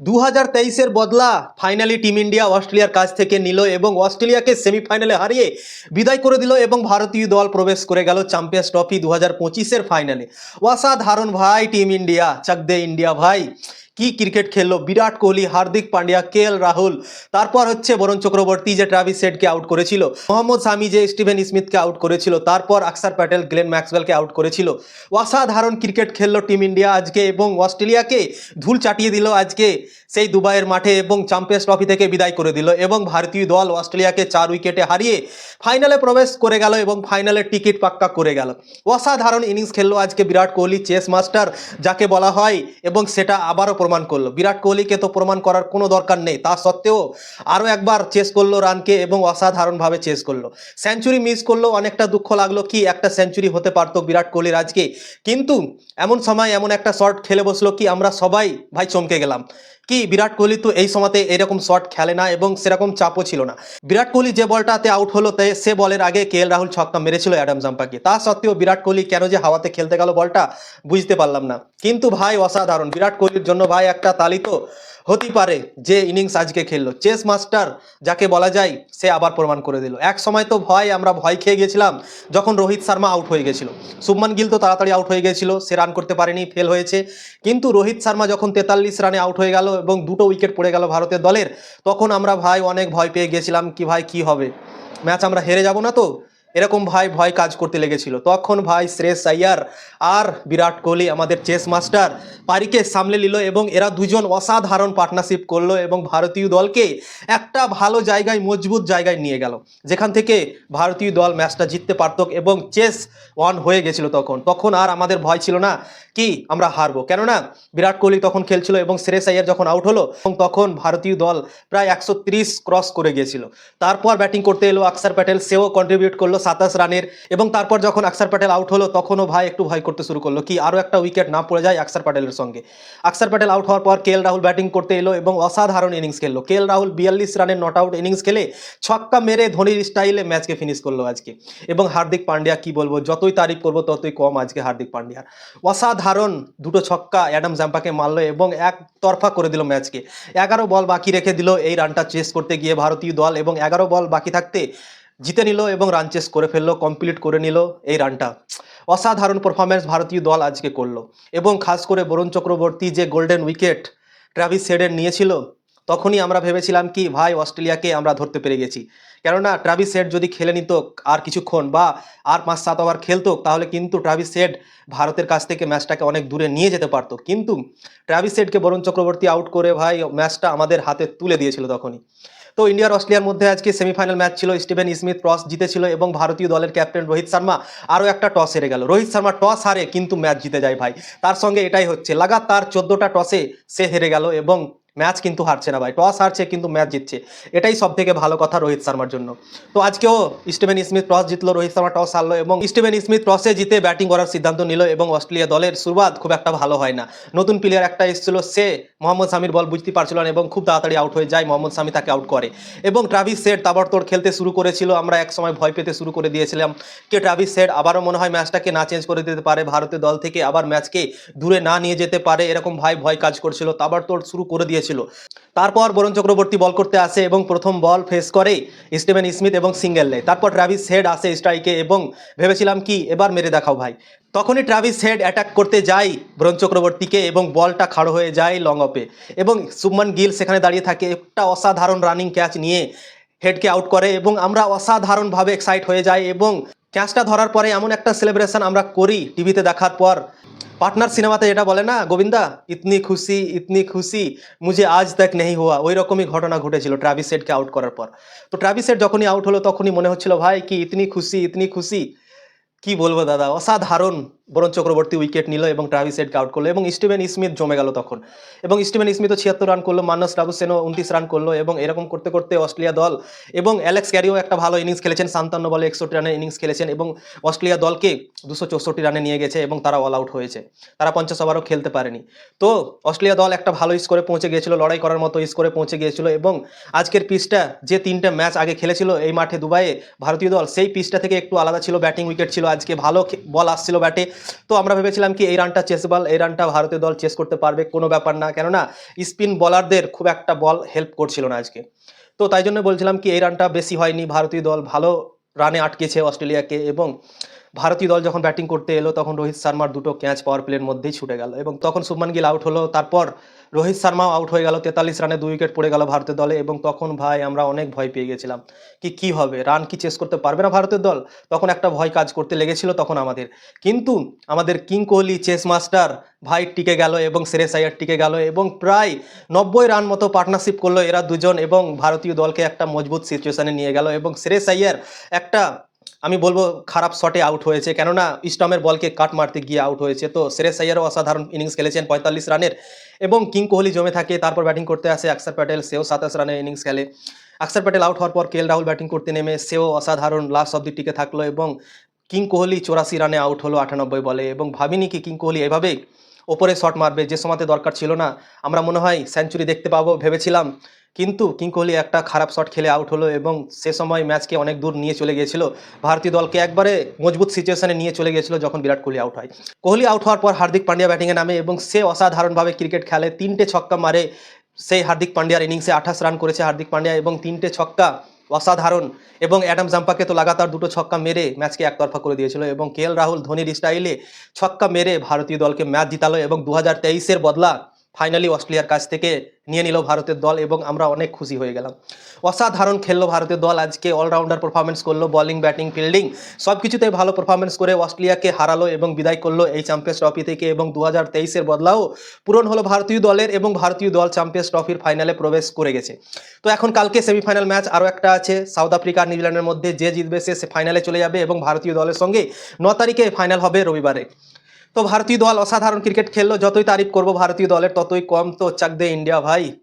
দু হাজার তেইশের বদলা ফাইনালি টিম ইন্ডিয়া অস্ট্রেলিয়ার কাছ থেকে নিল এবং অস্ট্রেলিয়াকে সেমিফাইনালে হারিয়ে বিদায় করে দিল এবং ভারতীয় দল প্রবেশ করে গেল চ্যাম্পিয়ন্স ট্রফি দু হাজার পঁচিশের ফাইনালে। অসাধারণ ভাই টিম ইন্ডিয়া চাক দে ইন্ডিয়া ভাই। কি ক্রিকেট খেললো? বিরাট কোহলি, হার্দিক পান্ডিয়া, কে এল রাহুল। তারপর হচ্ছে বরুণ চক্রবর্তী, যে ট্রাভিস সেটকে আউট করেছিল। মোহাম্মদ সামি, যে স্টিভেন স্মিথকে আউট করেছিল। তারপর আকসার প্যাটেল, গ্লেন ম্যাক্সওয়েলকে আউট করেছিল। অসাধারণ ক্রিকেট খেললো টিম ইন্ডিয়া আজকে এবং অস্ট্রেলিয়াকে ধুল চাটিয়ে দিল আজকে সেই দুবাইয়ের মাঠে এবং চ্যাম্পিয়ন্স ট্রফি থেকে বিদায় করে দিল এবং ভারতীয় দল অস্ট্রেলিয়াকে চার উইকেটে হারিয়ে ফাইনালে প্রবেশ করে গেল এবং ফাইনালে টিকিট পাক্কা করে গেল। অসাধারণ ইনিংস খেললো আজকে বিরাট কোহলি, চেস মাস্টার, যাকে বলা হয়, এবং সেটা আবারও প্রমাণ করল। বিরাট কোহলিকে তো প্রমাণ করার কোনো দরকার নেই। তা সত্ত্বেও আরও একবার চেস করল রানকে এবং অসাধারণভাবে চেস করল। সেঞ্চুরি মিস করল অনেকটা দুঃখ লাগল কি একটা সেঞ্চুরি হতে পারতো বিরাট কোহলির আজকে। কিন্তু এমন সময় এমন একটা শর্ট খেলে বসল কি আমরা সবাই ভাই চমকে গেলাম। কি? বিরাট কোহলি তো এই সময়তে এরকম শট খেলে না এবং সেরকম চাপও ছিল না। বিরাট কোহলি যে বলটাতে আউট হলো তাই সে বলের আগে কে এল রাহুল ছক্কা মেরেছিল অ্যাডাম জাম্পাকে। তা সত্ত্বেও বিরাট কোহলি কেন যে হাওয়াতে খেলতে গেল বলটা বুঝতে পারলাম না। কিন্তু ভাই, অসাধারণ। বিরাট কোহলির জন্য ভাই একটা তালিত হতেই পারে যে ইনিংস আজকে খেললো। চেস মাস্টার যাকে বলা যায়, সে আবার প্রমাণ করে দিল। এক সময় তো ভয়, আমরা ভয় খেয়ে গেছিলাম যখন রোহিত শর্মা আউট হয়ে গেছিল। শুভমান গিল তো তাড়াতাড়ি আউট হয়ে গেছিল, সে রান করতে পারেনি ফেল হয়েছে। কিন্তু রোহিত শর্মা যখন তেতাল্লিশ রানে আউট হয়ে গেল এবং দুটো উইকেট পড়ে গেল ভারতের দলের। তখন আমরা ভাই অনেক ভয় পেয়ে গেছিলাম কি ভাই কি হবে? ম্যাচ আমরা হেরে যাব না তো? এরকম ভাই ভয় কাজ করতে লেগেছিল। তখন ভাই শ্রেয়স আইয়ার আর বিরাট কোহলি, আমাদের চেস মাস্টার, পারিকে সামলে নিল এবং এরা দুজন অসাধারণ পার্টনারশিপ করল এবং ভারতীয় দলকে একটা ভালো জায়গায়, মজবুত জায়গায় নিয়ে গেল। যেখান থেকে ভারতীয় দল ম্যাচটা জিততে পারত এবং চেস ওয়ান হয়ে গেছিল তখন। তখন আর আমাদের ভয় ছিল না কি আমরা হারবো। কেননা বিরাট কোহলি তখন খেলছিল এবং শ্রেয়স আইয়ার যখন আউট হলো এবং তখন ভারতীয় দল প্রায় একশো ত্রিশ ক্রস করে গিয়েছিল তারপর ব্যাটিং করতে এলো আকসার প্যাটেল, সেও কন্ট্রিবিউট করল সাতাশ রানের এবং তারপর যখন আকসার প্যাটেল আউট হলো, তখনও ভাই একটু ভয় করতে শুরু করল কি আরও একটা উইকেট না পড়ে যায় আকসার প্যাটেলের সঙ্গে। আকসার প্যাটেল আউট হওয়ার পর কে এল রাহুল ব্যাটিং করতে এলো এবং অসাধারণ ইনিংস খেললো। কে এল রাহুল বিয়াল্লিশ রানের নট আউট ইনিংস খেলে ছক্কা মেরে ধোনির স্টাইলে ম্যাচকে ফিনিশ করল আজকে। এবং হার্দিক পান্ডিয়া কি বলব, যতই তারিফ করব, ততই কম আজকে হার্দিক পান্ডিয়ার অসাধারণ দুটো ছক্কা অ্যাডাম জাম্পাকে মারলো এবং এক তরফা করে দিল ম্যাচকে এগারো বল বাকি রেখে দিল এই রানটা চেস করতে গিয়ে ভারতীয় দল এবং এগারো বল বাকি থাকতে জিতে নিল এবং রান চেস করে ফেলল কমপ্লিট করে নিল এই রানটা অসাধারণ পারফরমেন্স ভারতীয় দল আজকে করল। এবং খাস করে বরুণ চক্রবর্তী যে গোল্ডেন উইকেট ট্রাভিস সেডেন নিয়েছিল, তখনই আমরা ভেবেছিলাম কি, ভাই, অস্ট্রেলিয়াকে আমরা ধরতে পেরে গেছি। কেননা ট্রাভিস সেড যদি খেলে নিত আর কিছুক্ষণ বা আর পাঁচ সাত ওভার খেলতো, তাহলে কিন্তু ট্রাভিস সেড ভারতের কাছ থেকে ম্যাচটাকে অনেক দূরে নিয়ে যেতে পারতো। কিন্তু ট্রাভিস সেডকে বরুণ চক্রবর্তী আউট করে, ভাই ম্যাচটা আমাদের হাতে তুলে দিয়েছিল তখনই। তো ইন্ডিয়ার অস্ট্রেলিয়ার মধ্যে আজকে সেমিফাইনাল ম্যাচ ছিল। স্টিভেন স্মিথ টস জিতেছিল এবং ভারতীয় দলের ক্যাপ্টেন রোহিত শর্মা আরও একটা টস হেরে গেল। রোহিত শর্মা টস হারে কিন্তু ম্যাচ জিতে যায় ভাই। তার সঙ্গে এটাই হচ্ছে, লাগাতার চোদ্দোটা টসে সে হেরে গেল এবং ম্যাচ কিন্তু হারছে না ভাই টস হারছে কিন্তু ম্যাচ জিতছে। এটাই সব থেকে ভালো কথা রোহিত শর্মার জন্য। তো আজকেও স্টিভেন স্মিথ টস জিতলো, রোহিত শর্মা টস হারলো এবং স্টিভেন স্মিথ টসে জিতে ব্যাটিং করার সিদ্ধান্ত নিল এবং অস্ট্রেলিয়া দলের শুরুয়াত খুব একটা ভালো হয় না। নতুন প্লেয়ার একটা এসেছিল, সে মোহাম্মদ সামির বল বুঝতে পারছিল না এবং খুব তাড়াতাড়ি আউট হয়ে যায়, মোহাম্মদ সামি তাকে আউট করে। এবং ট্রাভিস সেট তাবড়তোড় খেলতে শুরু করেছিল, আমরা এক সময় ভয় পেতে শুরু করে দিয়েছিলাম কে ট্রাভিস সেট আবারও মনে হয় ম্যাচটাকে না চেঞ্জ করে দিতে পারে, ভারতীয় দল থেকে আবার ম্যাচকে দূরে না নিয়ে যেতে পারে, এরকম ভাই ভয় কাজ করছিল, তাবড়তোড় শুরু করে দিয়েছিল তারপর বরুণ চক্রবর্তী বল করতে আসে এবং প্রথম বল ফেস করে স্টিভেন স্মিথ এবং সিঙ্গেল। নেয় তারপর ট্রাভিস হেড আসে স্ট্রাইকে এবং ভেবেছিলাম কি, এবার মেরে দেখাও ভাই। তখনই ট্রাভিস হেড অ্যাটাক করতে যায় বরুণ চক্রবর্তীকে এবং বলটা খাড়ো হয়ে যায় লং অপে এবং সুমন গিল সেখানে দাঁড়িয়ে থাকে, একটা অসাধারণ রানিং ক্যাচ নিয়ে হেডকে আউট করে এবং আমরা অসাধারণভাবে এক্সাইট হয়ে যাই এবং ক্যাচটা ধরার পরে এমন একটা সেলিব্রেশন আমরা করি টিভিতে দেখার পর। পার্টনার সিনেমাতে যেটা বলে না, গোবিন্দা, ইতনি খুশি ইতনি খুশি, মুঝে আজ তক নেই হওয়া ওই রকমই ঘটনা ঘটেছিল ট্রাভিস সেটকে আউট করার পর। তো ট্রাভিস সেট যখনই আউট হলো তখনই মনে হচ্ছিল, ভাই, কি ইতনি খুশি ইতনি খুশি? কি বলব দাদা? অসাধারণ। বরুণ চক্রবর্তী উইকেট নিল এবং ট্রাভিস হেডকে আউট করল এবং স্টিভেন স্মিথ জমে গেল তখন। এবং স্টিভেন স্মিথও ছিয়াত্তর রান করল, মান্নাস রাবুসেনও উনত্রিশ রান করল এবং এরকম করতে করতে অস্ট্রেলিয়া দল এবং অ্যালেক্স ক্যারিও একটা ভালো ইনিংস খেলেছেন সান্তান্ন বলে একষট্টি রানের ইনিংস খেলেছেন এবং অস্ট্রেলিয়া দলকে দুশো চৌষট্টি রানে নিয়ে গেছে এবং তারা অল আউট হয়েছে। তারা পঞ্চাশ ওভারও খেলতে পারেনি। তো অস্ট্রেলিয়া দল একটা ভালো স্কোরে পৌঁছে গিয়েছিল, লড়াই করার মতো স্কোরে পৌঁছে গিয়েছিল এবং আজকের পিচটা যে তিনটে ম্যাচ আগে খেলেছিল এই মাঠে দুবাইয়ে ভারতীয় দল, সেই পিচটা থেকে একটু আলাদা ছিল ব্যাটিং উইকেট ছিল। আজকে ভালো বল আসছিল ব্যাটে তো আমরা ভেবেছিলাম কি এই রানটা চেস বল এই রানটা ভারতীয় দল চেস করতে পারবে, কোনো ব্যাপার না। কেননা স্পিন বলারদের খুব একটা বল হেল্প করছিল না আজকে। তো তাই জন্য বলছিলাম কি এই রানটা বেশি হয়নি, ভারতীয় দল ভালো রানে আটকেছে অস্ট্রেলিয়াকে এবং ভারতীয় দল যখন ব্যাটিং করতে এলো, তখন রোহিত শর্মার দুটো ক্যাচ পাওয়ার প্লের মধ্যেই ছুটে গেল এবং তখন শুভমান গিল আউট হলো। তারপর রোহিত শর্মাও আউট হয়ে গেল, তেতাল্লিশ রানে দুই উইকেট পড়ে গেল ভারতের দলে এবং তখন ভাই আমরা অনেক ভয় পেয়ে গেছিলাম কি কি হবে? রান কি চেস করতে পারবে না ভারতের দল? তখন একটা ভয় কাজ করতে লেগেছিল তখন আমাদের। কিন্তু আমাদের কিং কোহলি চেস মাস্টার ভাই টিকে গেল এবং সেরেস আয়ার টিকে গেল এবং প্রায় নব্বই রান মতো পার্টনারশিপ করল এরা দুজন এবং ভারতীয় দলকে একটা মজবুত সিচুয়েশানে নিয়ে গেল এবং সেরেস আয়ার একটা আমি বলব খারাপ শটে আউট হয়েছে। কেননা ইস্টমের বলকে কাট মারতে গিয়ে আউট হয়েছে। তো সেরেস আইয়ারও অসাধারণ ইনিংস খেলেছেন, পঁয়তাল্লিশ রানের। এবং কিং কোহলি জমে থাকে, তারপর ব্যাটিং করতে আসে অক্ষর প্যাটেল, সেও সাতাশ রানের ইনিংস খেলে। অক্ষর প্যাটেল আউট হওয়ার পর কেএল রাহুল ব্যাটিং করতে নেমে, সেও অসাধারণ লাস্ট অব্দি টিকে থাকল এবং কিং কোহলি চৌরাশি রানে আউট হলো আটানব্বই বলে। এবং ভাবিনি কি কিং কোহলি এভাবে ওপরে শট মারবে, যে সময়তে দরকার ছিল না। আমরা মনে হয় সেঞ্চুরি দেখতে পাবো, ভেবেছিলাম। কিন্তু কিং কোহলি একটা খারাপ শট খেলে আউট হলো এবং সে সময় ম্যাচকে অনেক দূর নিয়ে চলে গিয়েছিল। ভারতীয় দলকে একবারে মজবুত সিচুয়েশনে নিয়ে চলে গিয়েছিল যখন বিরাট কোহলি আউট হয়। কোহলি আউট হওয়ার পর হার্দিক পান্ডিয়া ব্যাটিংয়ে নামে এবং সে অসাধারণভাবে ক্রিকেট খেলে, তিনটে ছক্কা মারে। সেই হার্দিক পান্ডিয়ার ইনিংসে আঠাশ রান করেছে হার্দিক পান্ডিয়া এবং তিনটে ছক্কা অসাধারণ এবং অ্যাডাম জাম্পাকে তো লাগাতার দুটো ছক্কা মেরে ম্যাচকে একতরফা করে দিয়েছিল এবং কে রাহুল ধোনির স্টাইলে ছক্কা মেরে ভারতীয় দলকে ম্যাচ জিতালো এবং দু হাজার বদলা ফাইনালি অস্ট্রেলিয়ার কাছ থেকে নিয়ে নিল ভারতের দল এবং আমরা অনেক খুশি হয়ে গেলাম। অসাধারণ খেললো ভারতের দল, আজকে অলরাউন্ডার পারফরমেন্স করল বলিং ব্যাটিং ফিল্ডিং সব কিছুতেই ভালো পারফরমেন্স করে অস্ট্রেলিয়াকে হারালো এবং বিদায় করল এই চ্যাম্পিয়ন্স ট্রফি থেকে এবং দু হাজার তেইশের বদলাও পূরণ হলো ভারতীয় দলের এবং ভারতীয় দল চ্যাম্পিয়ন্স ট্রফির ফাইনালে প্রবেশ করে গেছে। তো এখন কালকে সেমিফাইনাল ম্যাচ আরও একটা আছে সাউথ আফ্রিকা নিউজিল্যান্ডের মধ্যে যে জিতবে সে ফাইনালে চলে যাবে এবং ভারতীয় দলের সঙ্গে ন তারিখে ফাইনাল হবে রবিবারে। তো ভারতীয় দল অসাধারণ ক্রিকেট খেললো, যতই তারিফ করব ভারতীয় দলের, ততই কম তো চাক দে ইন্ডিয়া ভাই।